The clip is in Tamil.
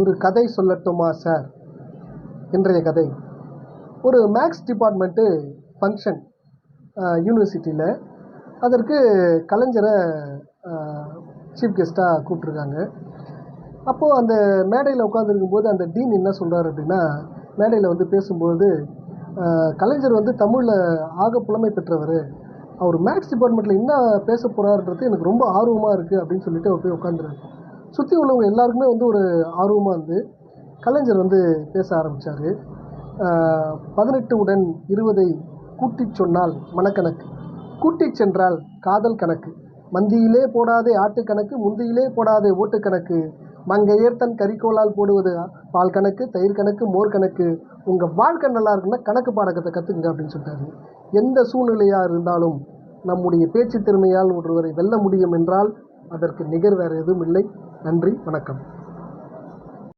ஒரு கதை சொல்லட்டுமா சார் இன்றைய கதை. ஒரு மேக்ஸ் டிபார்ட்மெண்ட்டு ஃபங்க்ஷன் யூனிவர்சிட்டியில் அதற்கு கலைஞரை சீஃப் கெஸ்ட்டாக கூப்பிட்ருக்காங்க அப்போது அந்த மேடையில் உட்காந்துருக்கும்போது அந்த டீன் என்ன சொல்கிறார் அப்படின்னா மேடையில் வந்து பேசும்போது கலைஞர் வந்து தமிழில் ஆக புலமை பெற்றவர். அவர் மேக்ஸ் டிபார்ட்மெண்ட்டில் என்ன பேச போகிறாருன்றது எனக்கு ரொம்ப ஆர்வமாக இருக்குது அப்படின்னு சொல்லிட்டு அவர் போய் உட்காந்துருக்கோம் சுற்றி உள்ளவங்க எல்லாருக்குமே வந்து ஒரு ஆர்வமாக இருந்து கலைஞர் வந்து பேச ஆரம்பித்தார் பதினெட்டு உடன் இருபதை கூட்டிச் சொன்னால் மனக்கணக்கு. கூட்டிச் சென்றால் காதல் கணக்கு. மந்தியிலே போடாதே ஆட்டு கணக்கு முந்தியிலே போடாதே ஓட்டு கணக்கு. மங்கையர் தன் கறிக்கோளால் போடுவது பால் கணக்கு தயிர் கணக்கு மோர் கணக்கு. உங்கள் வாழ்க்கை நல்லா இருக்குன்னா கணக்கு பாடகத்தை கற்றுக்குங்க அப்படின்னு சொல்லிட்டாரு. எந்த சூழ்நிலையாக இருந்தாலும் நம்முடைய பேச்சு திறமையால் ஒருவரை வெல்ல முடியும் என்றால் அதற்கு நிகர் வேறு எதுவும் இல்லை. நன்றி வணக்கம்.